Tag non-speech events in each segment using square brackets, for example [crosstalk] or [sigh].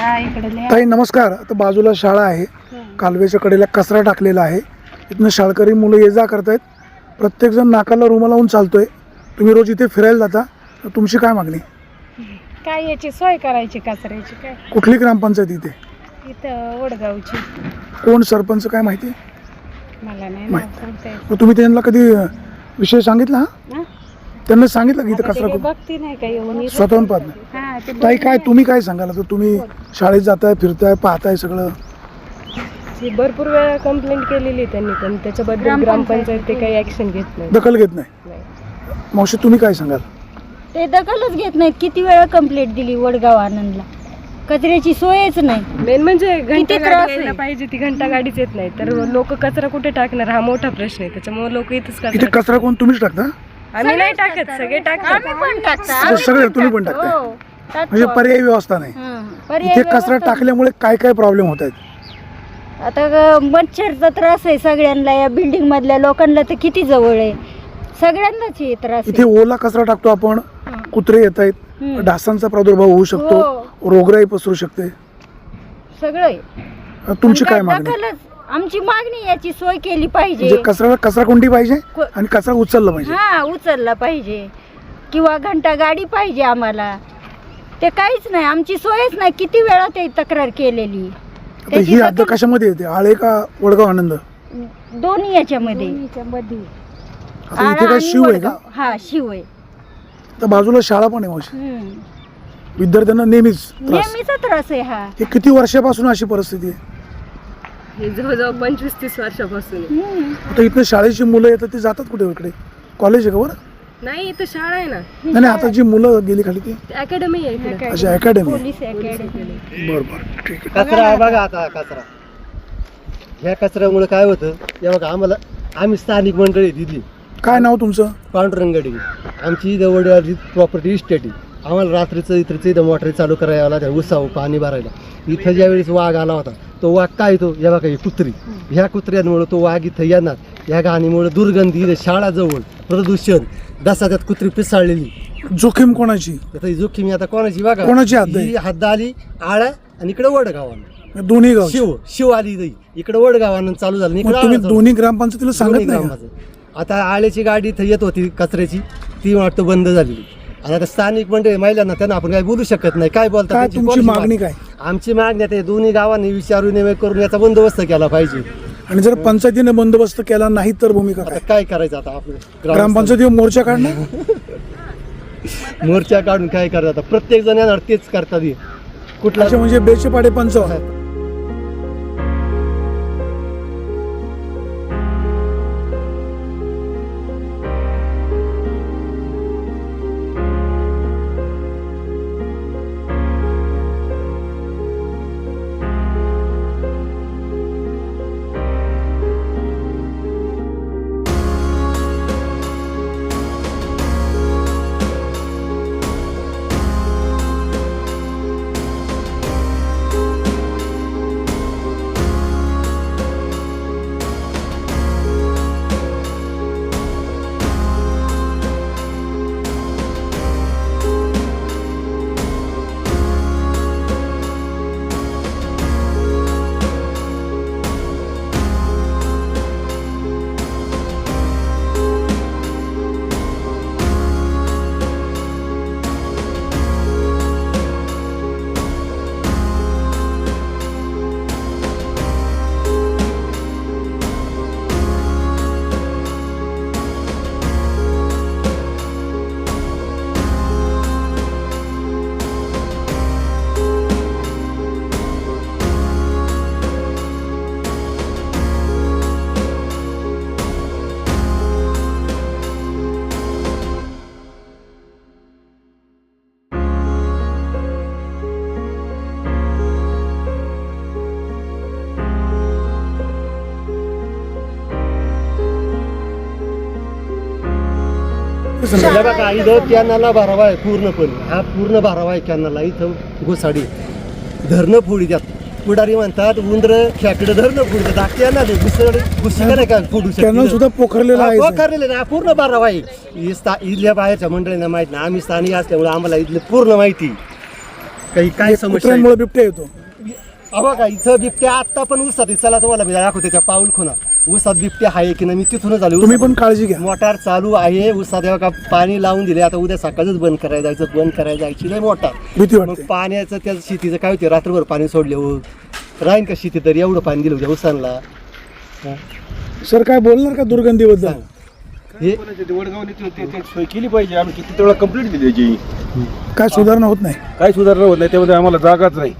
हा ताई नमस्कार. आता बाजूला शाळा आहे. कालव्याच्या कडेला कचरा टाकलेला आहे. इथनं शाळकरी मुलं ये जा करतायत. प्रत्येकजण नाकाला रुमाला लावून चालतोय. तुम्ही रोज इथे फिरायला जाता. तर तुमची काय मागणी? काय याची सोय करायची कचऱ्याची काय? कुठली ग्रामपंचायत इथे? इथं वडगावची. कोण सरपंच काय माहिती? मला नाही माहीत. मग तुम्ही त्यांना कधी विषय सांगितला हा? हा? त्यांना सांगितलं की इथं कचरा काही खूप बघती नाही का येऊन इथं? स्वतःहून पाहत नाही. हा ते ताई काय. तुम्ही काय सांगाल आता तुम्ही शाळेत जाताय फिरताय पाहताय सगळं. ही भरपूर वेळा कंप्लेंट केलेली आहे त्यांनी पण त्याच्याबद्दल ग्रामपंचायत ते काही ऍक्शन घेत नाही. दखल घेत नाही? नाही. मावशी तुम्ही काय सांगाल? ते दखलच घेत नाहीत. किती वेळा कंप्लेंट दिली वडगाव आनंदला? कचऱ्याची सोयच नाही. मेन म्हणजे घंटा त्रास गाडी यायला आहे? पाहिजे ती घंटा गाडीच येत नाही. तर लोक कचरा कुठे टाकणार? हा मोठा प्रश्न आहे. त्याच्यामुळे लोक इथंच इथे कचरा कचरा कोण तुम्हीच टाकता? आम्ही नाही टाकत सगळे टाकतात आम्ही पण टाकता म्हणजे आम्ही सगळे तुम्ही पण. टाकताय? हो, टाकतो. म्हणजे पर्यायी व्यवस्था नाही हं. पर्याय इथे कचरा व्यवस्था- टाकल्यामुळे काय काय प्रॉब्लेम होत आहेत आता ग- मच्छरचा त्रास आहे सगळ्यांना या बिल्डिंग मधल्या लोकांना तर किती जवळ आहे सगळ्यांनाच हे त्रास इथे ओला कचरा टाकतो आपण. कुत्रे येत आहेत हं. डासांचा प्रादुर्भाव होऊ शकतो हो. रोगराई पसरू शकते सगळं आहे. तुमची काय मागणी दखलच आमची मागणी याची सोय केली पाहिजे. म्हणजे कचरा कचरा कोणती पाहिजे? आणि कचरा उचलला पाहिजे. हा उचलला पाहिजे. किंवा घंटा गाडी पाहिजे आम्हाला. ते काहीच नाही आमची सोयच नाही किती वेळा ते तक्रार केलेली. आता त्याची ही दखल- कशामध्ये येते? आळे का वडगाव आनंद? दोन्ही याच्यामध्ये. दोन्हीच्या मध्ये आता इथे आळा काय आणि शिव आहे का? वडगाव. हा शिव आहे. तर बाजूला शाळा पण आहे मावशी. हम्म. विद्यार्थ्यांना नेहमीच त्रास. नेहमीचा त्रास आहे हा. हे किती वर्षापासून अशी परिस्थिती आहे? हे जवळजवळ पंचवीस तीस वर्षापासून आहे. आता इथनं शाळेची मुलं येतात ते जातात कुठे इकडे? कॉलेज आहे का बरं? नाही इथं शाळा आहे ना. नाही नाही, आता जी मुलं गेली खाली ती? अकॅडमी आहे इकडे. अशी अकॅडमी पोलीस अकॅडमी बरं बरं ठीक आहे. कचरा आहे बघा आता कचरा. ह्या कचऱ्यामुळे काय होतं? या बघा आम्हाला आम्ही स्थानिक मंडळी दिली. काय नाव तुमचं? पांडुरंगडी आमची जवळ प्रॉपर्टी इस्टेट आहे. आम्हाला रात्रीचं इथं इथं मोटर चालू करायला आला त्या उसाव पाणी भरायला. इथं ज्यावेळेस वाघ आला होता तो वाघ काय तो? या बघा ही कुत्री. ह्या कुत्र्यांमुळे तो वाघ इथं येणार. या घाणीमुळे दुर्गंधी शाळाजवळ प्रदूषण. दसा त्यात कुत्री पिसाळलेली. जोखीम कोणाची? आता ही जोखीम आता कोणाची बघा. कोणाची हद्द आली आळा आणि इकडे वडगावानं. दोन्ही गाव शिव शिव आली. इकडे वडगावानं चालू झालं तुम्ही. दोन्ही ग्रामपंचायतीला सांगत? ग्रामाचं. आता आळ्याची गाडी इथं येत होती कचऱ्याची. ती वाटतं बंद झालेली. आणि आता स्थानिक मंडळी महिलांना त्यांना आपण काही बोलू शकत नाही. काय बोलतात काय त्यांची तुमची policy मागणी माग- काय? आमची मागणी आता हे दोन्ही गावांनी विचारून नेमे करून याचा बंदोबस्त केला पाहिजे. आणि जर पंचायतीने बंदोबस्त केला नाही तर भूमिका आता काय? काय करायचं आता आपलं? ग्रामस्थांनी? ग्रामपंचायतीवर मोर्चा काढणार? [laughs] मोर्चा काढून काय करायचं आता प्रत्येक जण येणार तेच करतात हे. कुठला अच्छा म्हणजे बेचेपाडे पंचावन्न हे बघा इथं कॅनलला भरावा आहे पूर्णपणे. हा पूर्ण भरावा आहे कॅनलला. इथं गोसाडी धरणं फोडी त्यात पुढारी म्हणतात उंदर खेकडं धरणं फोडतात दाखते ना ते घुसड घुसकडे नाही का? फोडू कॅनल सुद्धा पोखरलेला आहे पोखरलेलं ना पूर्ण भरावा आहे. स्था- इथल्या बाहेरच्या मंडळींना माहीत नाही. आम्ही स्थानिक असल्यामुळे आम्हाला इथलं पूर्ण माहिती काही काय समस्या आहे? बिबट्या येतो. अहो का इथं बिबट्या आत्ता पण उसात आहे. चला तुम्हाला मी दाखवते त्या पाऊल खुना उसात बिबट्या आहे की नाही मी तिथूनच आलो. तुम्ही पण काळजी घ्या. मोटार चालू आहे उसात एवढा का पाणी लावून दिले. आता उद्या सकाळच बंद करायला जायचं बंद करायला जायची. नाही मोटार भीती मग वाटते. पाण्याचं त्या शेतीचं काय होते रात्रभर पाणी सोडले हो. राहीन का शेती तर? एवढं पाणी दिलं उद्या उसांना. सर काय बोलणार का दुर्गंधीबद्दल? सांग. हे? सोय केली पाहिजे आम्ही किती वेळा कंप्लीट दिली त्याची काय सुधारणा होत नाही? काय सुधारणा होत नाही त्यामध्ये आम्हाला जागाच नाही.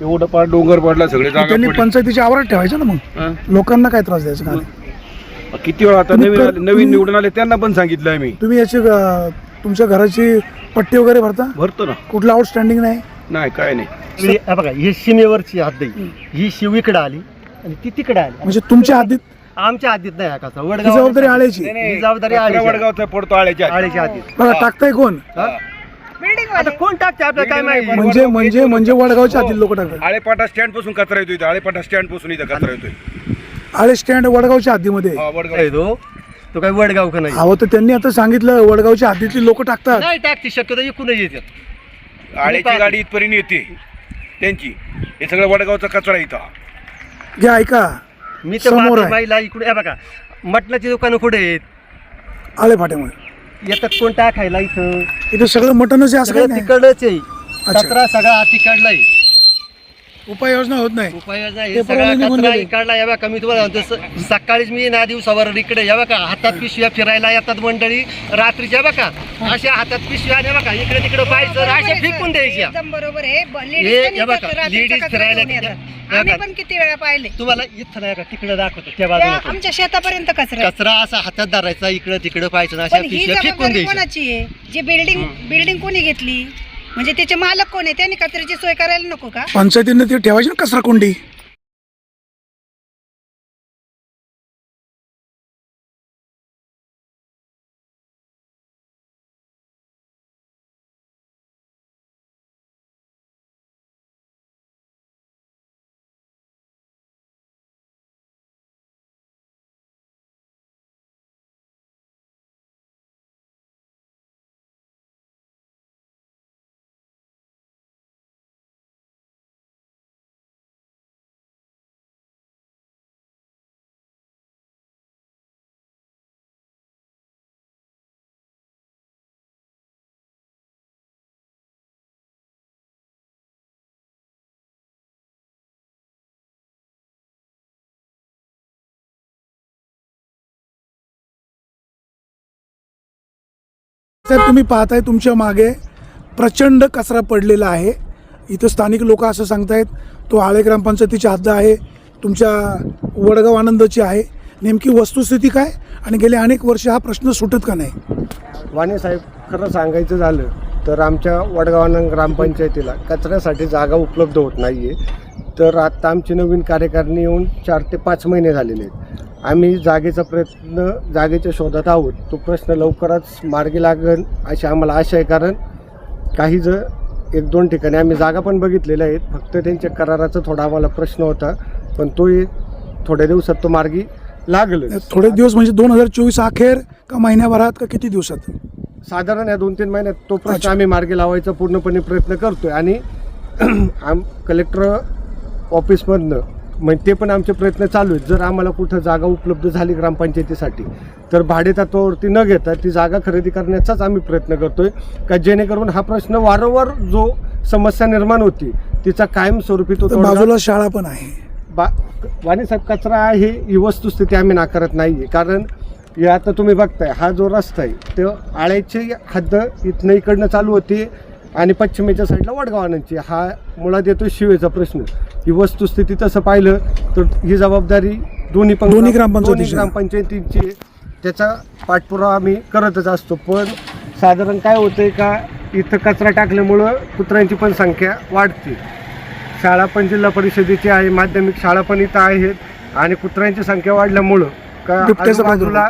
एवढं पार डोंगर पडला सगळे जागा त्यांनी पडली. पंचायतीच्या आवारात ठेवायचं ना मग? हा? लोकांना काय त्रास द्यायचा का? किती वेळा आता तुम्ही नवीन कर- आले- नवीन निवडून आले त्यांना पण सांगितलं आम्ही तुम्ही याची अं, तुमच्या घराची पट्टी वगैरे भरता? भरतो ना. कुठलं आउटस्टँडिंग नाही? नाही काय नाही. हे- हे बघा ही सीमेवरची हद्द आहे. ही शिव इकडे आली आणि ती तिकडे आली. म्हणजे तुमच्या हद्दीत? आमच्या हद्दीत नाही हा कसा ही वडगाव जबाबदारी आळ्याची. ही जबाबदारी आळीची आहे. वडगावचा पडतो आळ्याच्या हद्दीत. बघा टाकताय कोण? हा? आता कोण टाकते आपल्याला काय माहिती म्हणजे म्हणजे म्हणजे वडगावच्या हद्दीत लोक टाकतात. आळेपाटा स्टँडपासून कचरा येतो इथं. आळेपाटा स्टँडपासून इथं कचरा येतोय. आळे स्टँड वडगावच्या हद्दीमध्ये आहे. हा, वडगाव. काय तो? तो काय वडगाव का नाही? अहो तर त्यांनी आता सांगितलं वडगावच्या हद्दीतली लोक टाकतात. नाही टाकते शक्यतो इकून येतात. आळ्याची गाडी इथपर्यंत येते. त्यांची. हे सगळं वडगावचा कचरा इथं. घ्या ऐका. मी तर समोर आहे. बाईला इकडे हे बघा मटणाची दुकानं कुठे आहेत? आळे फाट्यामुळे येतात कोण टाकायला इथं? इथे सगळं मटनच आहे असं काही सगळं नाही. तिकडच आहे. अच्छा. कचरा सगळा तिकडला आहे. उपाययोजना होत नाही. उपाययोजना हे सगळा कचरा. इकडला सकाळीच मी ना दिवसावर इकडे या बघा हातात पिशव्या फिरायला येतात मंडळी. रात्रीच्या बघा अशा हातात पिशव्या या बघा इकडे तिकडे पाहायचं अशा फेकून द्यायच्या. एकदम बरोबर ब- हे बघा लेडीज कचरा फिरायला. हे आम्ही पण किती वेळा पाहिले. तुम्हाला इथं नाही का? तिकडे दाखवतो त्या बाजूला. आमच्या शेतापर्यंत कचरा. कचरा असा हातात धरायचा इकडे तिकडे पाहायचं अशा पण पिशव्या फेकून जबाबदारी द्यायच्या. कोणाची आहे? जी बिल्डिंग बिल्डिंग कोणी घेतली? म्हणजे त्याचे मालक कोण आहे? त्यांनी कचऱ्याची सोय करायला नको का? पंचायतीने ते ठेवायची ना कचरा कोंडी साहेब तुम्ही पाहताय तुमच्या मागे प्रचंड कचरा पडलेला आहे. इथं स्थानिक लोक असं सांगतायत तो आळे ग्रामपंचायतीची हद्द आहे तुमच्या वडगाव आनंदाची आहे. नेमकी वस्तुस्थिती काय आणि गेले अनेक वर्ष हा प्रश्न सुटत का नाही? वाणे साहेब खरं सांगायचं झालं तर आमच्या वडगावानं ग्रामपंचायतीला कचऱ्यासाठी जागा उपलब्ध होत नाही आहे तर आत्ता आमची नवीन कार्यकारिणी येऊन चार ते पाच महिने झालेले आहेत. आम्ही जागेचा प्रयत्न जागेच्या शोधात आहोत. तो प्रश्न लवकरच मार्गी लागेल अशी आम्हाला आशा आहे. कारण काही ज एक दोन ठिकाणी आम्ही जागा पण बघितलेल्या आहेत. फक्त त्यांच्या कराराचा थोडा आम्हाला प्रश्न होता. पण तोही थोड्या दिवसात तो मार्गी लागलं थोडे दिवस म्हणजे दोन हजार चोवीस अखेर का महिन्याभरात का किती दिवसात? साधारण या दोन तीन महिन्यात तो प्रश्न. आम्ही मार्गी लावायचा पूर्णपणे प्रयत्न करतोय. आणि [clears throat] आम कलेक्टर ऑफिसमधनं म्हणजे ते पण आमचे प्रयत्न चालू आहेत. जर आम्हाला कुठं जागा उपलब्ध झाली ग्रामपंचायतीसाठी तर भाडेतत्वावरती न घेता ती जागा खरेदी करण्याचाच आम्ही प्रयत्न करतोय. का जेणेकरून हा प्रश्न वारंवार जो समस्या निर्माण होती तिचा कायमस्वरूपी तो बाजूला शाळा पण आहे. बा वाणीसाहेब कचरा आहे ही वस्तुस्थिती आम्ही नाकारत नाही आहे कारण हे आता तुम्ही बघताय हा जो रस्ता आहे तो आळ्याची हद्द इथनं इकडनं चालू होती आणि पश्चिमेच्या साईडला वडगावांची हा मुळात येतो शिवेचा प्रश्न. ही वस्तुस्थिती तसं पाहिलं तर ही जबाबदारी दोन्ही पण दोन्ही ग्रामपंचायतीची. दोन्ही ग्रामपंचायतींची. त्याचा पाठपुरावा आम्ही करतच असतो. पण साधारण काय होतंय का इथं कचरा टाकल्यामुळं कुत्र्यांची पण संख्या वाढते. शाळा पण जिल्हा परिषदेची आहे माध्यमिक शाळा पण इथं आहेत आणि कुत्र्यांची संख्या वाढल्यामुळं का आजूबाजूला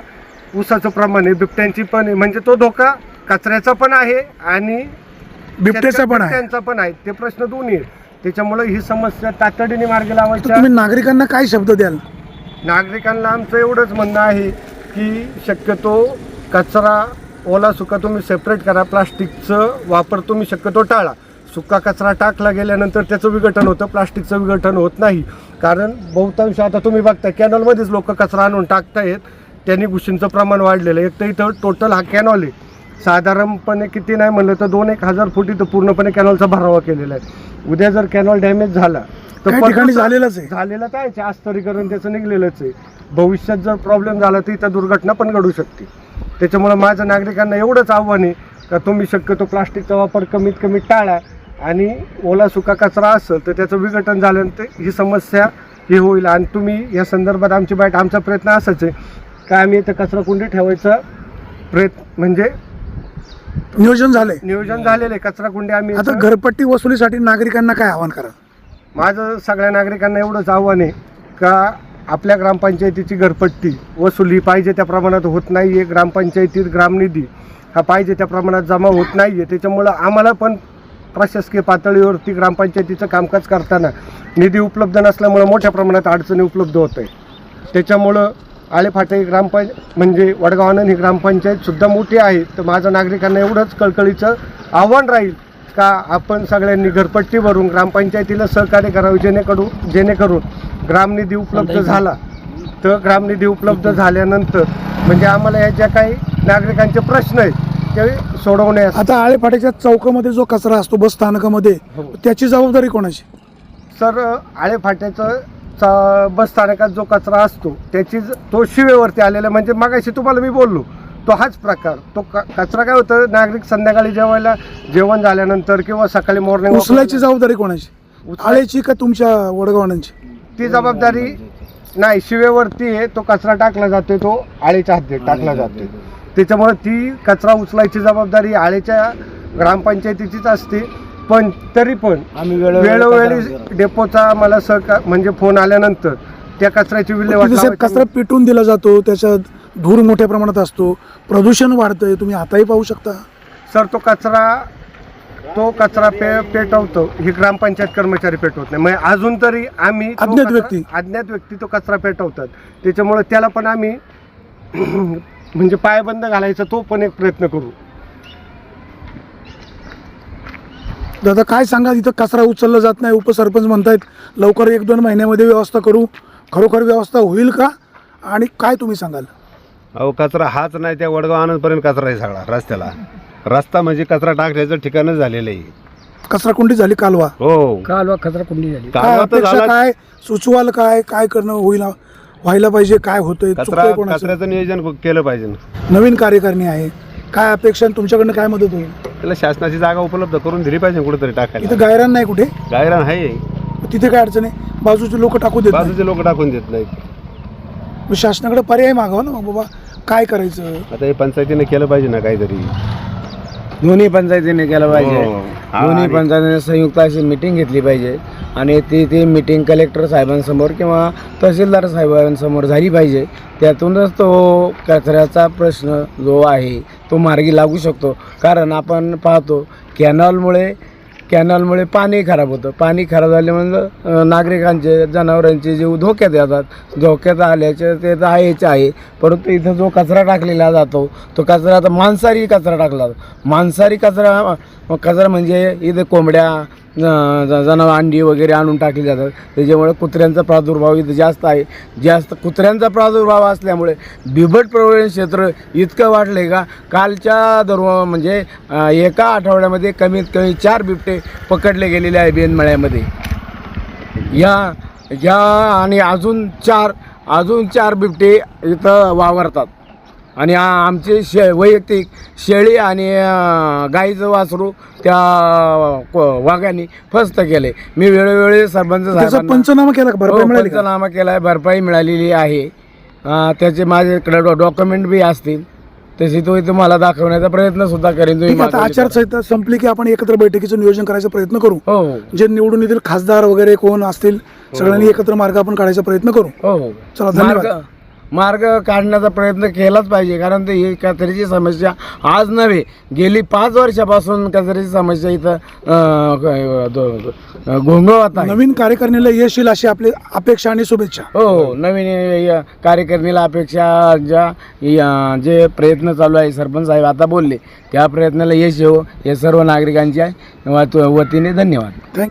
ऊसाचं प्रमाण आहे. बिबट्यांची पण आहे. म्हणजे तो धोका कचऱ्याचा पण आहे आणि बिबट्याचा पण आहे. बिबट्यांचा पण आहे. ते प्रश्न दोन्ही आहेत त्याच्यामुळे ही समस्या तातडीने मार्गी तर लावायच्या तुम्ही नागरिकांना काय शब्द द्याल? नागरिकांना आमचं एवढंच म्हणणं आहे की शक्यतो कचरा ओला सुका तुम्ही सेपरेट करा. प्लास्टिकचं वापर तुम्ही शक्यतो टाळा. सुका कचरा टाकला गेल्यानंतर त्याचं विघटन होतं. प्लास्टिकचं विघटन होत नाही. कारण बहुतांश आता तुम्ही बघता कॅनॉलमध्येच लोक कचरा आणून टाकतायत. त्यांनी घुशींचं प्रमाण वाढलेलं आहे. एक तर इथं टोटल हा कॅनॉल आहे. साधारणपणे किती नाही म्हणलं तर दोन एक हजार फूट इथं पूर्णपणे कॅनॉलचा भरावा केलेला आहे. उद्या जर कॅनॉल डॅमेज झाला काही परत- ठिकाणी झालेलंच आहे. झालेलं काय आहे आस्तरीकरण त्याचं निघलेलंच आहे. भविष्यात जर प्रॉब्लेम झाला तर इथं दुर्घटना पण घडू शकते. त्याच्यामुळं माझं नागरिकांना एवढंच आव्हान आहे का तुम्ही शक्यतो प्लास्टिकचा वापर कमीत कमी टाळा आणि ओला सुका कचरा असेल तर त्याचं विघटन झाल्यानंतर ही समस्या ही होईल. आणि तुम्ही या संदर्भात आमची बाईट आमचा प्रयत्न असाच आहे. का आम्ही इथं कचरा कुंडी ठेवायचा प्रयत्न म्हणजे नियोजन झालंय. नियोजन झालेलं आहे कचरा कुंडी आम्ही आता घरपट्टी वसुलीसाठी नागरिकांना काय आवाहन करा? माझं सगळ्या नागरिकांना एवढंच आव्हान आहे का आपल्या ग्रामपंचायतीची घरपट्टी वसुली पाहिजे त्या प्रमाणात होत नाही आहे ग्रामपंचायतीत ग्रामनिधी हा पाहिजे त्या प्रमाणात जमा होत नाही आहे त्याच्यामुळं आम्हाला पण प्रशासकीय पातळीवरती ग्रामपंचायतीचं कामकाज करताना निधी उपलब्ध नसल्यामुळं मोठ्या प्रमाणात अडचणी उपलब्ध होत आहे त्याच्यामुळं आळेफाटे ग्रामपंच म्हणजे वडगाव आनंद ही ग्रामपंचायतसुद्धा मोठी आहे. तर माझं नागरिकांना एवढंच कळकळीचं आव्हान राहील का आपण सगळ्यांनी घरपट्टी भरून ग्रामपंचायतीला सहकार्य करावे जेणेकरून जेणेकरून ग्रामनिधी उपलब्ध झाला. तर ग्रामनिधी उपलब्ध झाल्यानंतर म्हणजे आम्हाला या ज्या काही नागरिकांचे प्रश्न आहेत ते सोडवण्यास आता आळेफाट्याच्या चौकामध्ये जो कचरा असतो बस स्थानकामध्ये हो. त्याची जबाबदारी कोणाची? सर आळेफाट्याचं चा- बस स्थानकात जो कचरा असतो त्याची तो शिवेवरती आलेला म्हणजे मगाशी तुम्हाला मी बोललो तो हाच प्रकार. तो क- कचरा काय होतं नागरिक संध्याकाळी जेवायला जेवण झाल्यानंतर किंवा सकाळी मॉर्निंग उचलायची जबाबदारी कोणाची? आळेची का तुमच्या वडगावांची ती जबाबदारी नाही शिवेवरती आहे तो कचरा टाकला जातोय तो आळेच्या हद्दीत टाकला जातोय. त्याच्यामुळे ती कचरा उचलायची जबाबदारी आळेच्या ग्रामपंचायतीचीच असते. पण तरी पण आम्ही वेळोवेळी डेपोचा आम्हाला सहकार म्हणजे फोन आल्यानंतर त्या कचऱ्याची विल्हेवाट तिथे साहेब लावायची. कचरा पेटून दिला जातो त्याच्यात धूर मोठ्या प्रमाणात असतो प्रदूषण वाढतंय तुम्ही आताही पाहू शकता. सर तो कचरा तो कचरा पे पेटवतो. ही ग्रामपंचायत कर्मचारी पेटवत नाही. म्हणजे अजून तरी आम्ही तो अज्ञात कचरा- व्यक्ती. अज्ञात व्यक्ती तो कचरा पेटवतात. त्याच्यामुळे त्याला पण आम्ही [clears throat] म्हणजे पायबंद घालायचा तो पण एक प्रयत्न करू. दादा काय सांगा इथं कचरा उचलला जात नाही उपसरपंच म्हणतायत लवकर एक दोन महिन्यामध्ये व्यवस्था करू खरोखर व्यवस्था होईल का? आणि काय तुम्ही सांगाल? अहो कचरा हाच नाही त्या वडगाव आनंदपर्यंत कचरा आहे सगळा रस्त्याला. रस्ता म्हणजे कचरा टाकण्याचं ठिकाणच झालेलं आहे. कचरा कुंडी झाली कालवा? हो. कालवा कचरा कुंडी झाली. काय कालवा तर अपेक्षा झाला. काय? सुचवाल काय? काय करणं होईल? व्हायला पाहिजे काय होतंय? कचरा चुकतंय कोणाचं? कचऱ्याचं नियोजन केलं पाहिजे नवीन कार्यकारिणी आहे. काय अपेक्षा आणि तुमच्याकडनं काय मदत होईल? त्याला शासनाची जागा उपलब्ध करून दिली पाहिजे कुठेतरी टाकायला. इथं गायरान नाही कुठे? गायरान आहे. तिथे काय अडचण आहे? बाजूचे लोक टाकू देत नाही. बाजूचे लोक टाकून देत नाहीत. मग शासनाकडे पर्याय मागावा ना मग बाबा. काय करायचं? आता हे पंचायतीने केलं पाहिजे ना काहीतरी. दोन्ही पंचायतीने केलं पाहिजे. हो. दोन्ही आणि- पंचायतीने संयुक्त अशी मिटिंग घेतली पाहिजे. आणि ती ती मिटिंग कलेक्टर साहेबांसमोर किंवा तहसीलदार साहेबांसमोर झाली पाहिजे. त्यातूनच तो कचऱ्याचा प्रश्न जो आहे तो मार्गी लागू शकतो. कारण आपण पाहतो कॅनॉलमुळे कॅनॉलमुळे पाणी खराब होतं. पाणी खराब झाल्यामुळे नागरिकांचे जनावरांचे जीव धोक्यात येतात. धोक्यात आल्याचे ते तर आहेच आहे. परंतु इथं जो कचरा टाकलेला जातो तो कचरा आता मांसाहारी कचरा टाकला. जातो. मांसाहारी कचरा कचरा म्हणजे इथे कोंबड्या जनावर अंडी वगैरे आणून टाकली जातात. त्याच्यामुळे कुत्र्यांचा प्रादुर्भाव इथं जास्त आहे. जास्त कुत्र्यांचा प्रादुर्भाव असल्यामुळे बिबट प्रवरण क्षेत्र इतकं वाढलं आहे का? कालच्या दरवा म्हणजे एका आठवड्यामध्ये कमीत कमी चार बिबटे पकडले गेलेले आहे बेनमळ्यामध्ये या या आणि अजून चार अजून चार बिबटे इथं वावरतात. आणि आमचे शे वैयक्तिक शेळी आणि गाईचं वासरू त्या वाघाने फस्त केले. मी वेळोवेळी सरपंच पंचनामा केला हो, पंचनामा केला आहे भरपाई मिळालेली आहे. त्याचे माझ्याकडे डॉक्युमेंट बी असतील. तशी तो तुम्हाला दाखवण्याचा प्रयत्न सुद्धा करेन तुम्ही. आचारसंहिता संपली की आपण एकत्र बैठकीचं नियोजन करायचा प्रयत्न करू? हो. हो जे निवडून येतील खासदार वगैरे कोण असतील सगळ्यांनी एकत्र मार्ग आपण काढायचा प्रयत्न करू? हो हो. चला धन्यवाद. मार्ग काढण्याचा प्रयत्न केलाच पाहिजे कारण ते ही कचऱ्याची समस्या आज नव्हे गेली पाच वर्षापासून कचऱ्याची समस्या इथं घोंगवत आहे. नवीन कार्यकारिणीला यश येईल अशी आपली अपेक्षा आणि शुभेच्छा. हो हो नवीन या कार्यकारिणीला अपेक्षा ज्या जे प्रयत्न चालू आहे सरपंच साहेब आता बोलले त्या प्रयत्नाला यश येऊ हे सर्व नागरिकांच्या वत- वतीने धन्यवाद. थँक